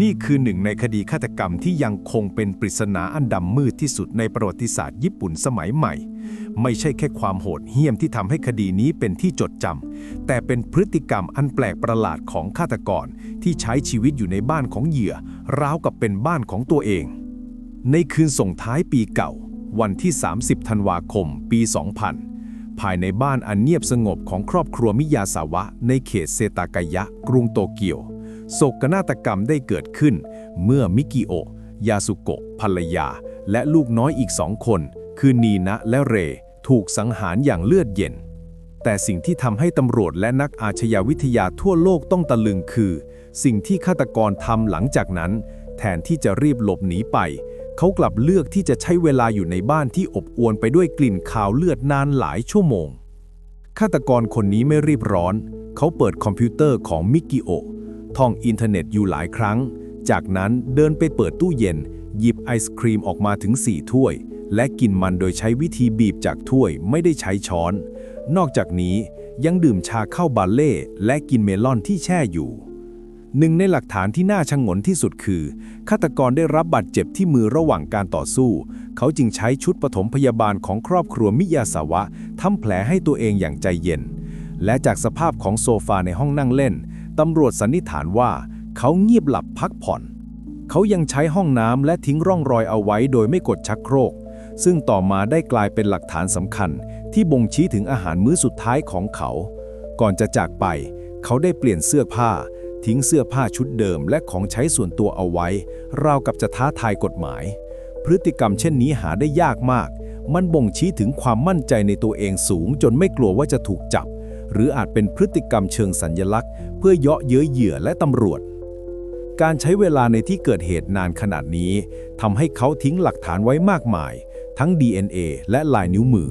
นี่คือหนึ่งในคดีฆาตกรรมที่ยังคงเป็นปริศนาอันดำมืดที่สุดในประวัติศาสตร์ญี่ปุ่นสมัยใหม่ ไม่ใช่แค่ความโหดเหี้ยมที่ทำให้คดีนี้เป็นที่จดจำแต่เป็นพฤติกรรมอันแปลกประหลาดของฆาตกรที่ใช้ชีวิตอยู่ในบ้านของเหยื่อ ราวกับเป็นบ้านของตัวเอง ในคืนส่งท้ายปีเก่า วันที่ 30 ธันวาคม ปี 2000 ภายในบ้านอันเงียบสงบของครอบครัวมิยาสาวะ ในเขตเซตากายะ กรุงโตเกียว โศกนาฏกรรมได้เกิดขึ้น เมื่อมิกิโอยาสุโกะภรรยา และลูกน้อยอีกสองคน คือนีนะและเร ถูกสังหารอย่างเลือดเย็น แต่สิ่งที่ทำให้ตำรวจและนักอาชญาวิทยาทั่วโลกต้องตะลึงคือ สิ่งที่ฆาตกรทำหลังจากนั้น แทนที่จะรีบหลบหนีไป เขากลับเลือกที่จะใช้เวลาอยู่ในบ้านที่อบอวลไปด้วยกลิ่นคาวเลือดนานหลายชั่วโมงฆาตกรคนนี้ไม่รีบร้อน เขาเปิดคอมพิวเตอร์ของมิกิโอ ท่องอินเทอร์เน็ตอยู่หลายครั้ง จากนั้นเดินไปเปิดตู้เย็น หยิบไอศครีมออกมาถึง 4 ถ้วย และกินมันโดยใช้วิธีบีบจากถ้วยไม่ได้ใช้ช้อน นอกจากนี้ยังดื่มชาเข้าบาเล่และกินเมลอนที่แช่อยู่หนึ่งในหลักฐานที่น่าชงนที่สุดคือฆาตกรได้รับบาดเจ็บที่มือระหว่างการต่อสู้ เขาจึงใช้ชุดปฐมพยาบาลของครอบครัวมิยาสาวะทำแผลให้ตัวเองอย่างใจเย็น และจากสภาพของโซฟาในห้องนั่งเล่น ตำรวจสันนิษฐานว่า เขาเงียบหลับพักผ่อน เขายังใช้ห้องน้ำและทิ้งร่องรอยเอาไว้โดยไม่กดชักโครก ซึ่งต่อมาได้กลายเป็นหลักฐานสำคัญ ที่บ่งชี้ถึงอาหารมื้อสุดท้ายของเขา ก่อนจะจากไป เขาได้เปลี่ยนเสื้อผ้า ทิ้งเสื้อผ้าชุดเดิม และของใช้ส่วนตัวเอาไว้ ราวกับจะท้าทายกฎหมาย พฤติกรรมเช่นนี้หาได้ยากมาก มันบ่งชี้ถึงความมั่นใจในตัวเองสูง จนไม่กลัวว่าจะถูกจับ หรืออาจเป็นพฤติกรรมเชิงสัญญลักษณ์ เพื่อเยาะเย้ยเหยื่อและตำรวจ การใช้เวลาในที่เกิดเหตุนานขนาดนี้ทำให้เขาทิ้งหลักฐานไว้มากมาย ทั้ง DNA และลายนิ้วมือ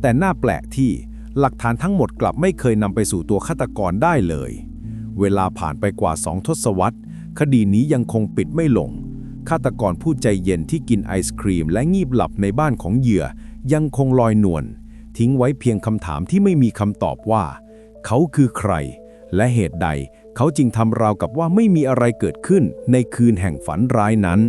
แต่น่าแปลกที่หลักฐานทั้งหมดกลับไม่เคยนำไปสู่ตัวฆาตกรได้เลย เวลาผ่านไปกว่าสองทศวรรษ คดีนี้ยังคงปิดไม่ลง ฆาตกรผู้ใจเย็นที่กินไอศครีม และงีบหลับในบ้านของเหยื่อยังคงลอยนวล ทิ้งไว้เพียงคำถามที่ไม่มีคำตอบว่า เขาคือใคร และเหตุใดเขาจึงทำราวกับว่าไม่มีอะไรเกิดขึ้นในคืนแห่งฝันร้ายนั้น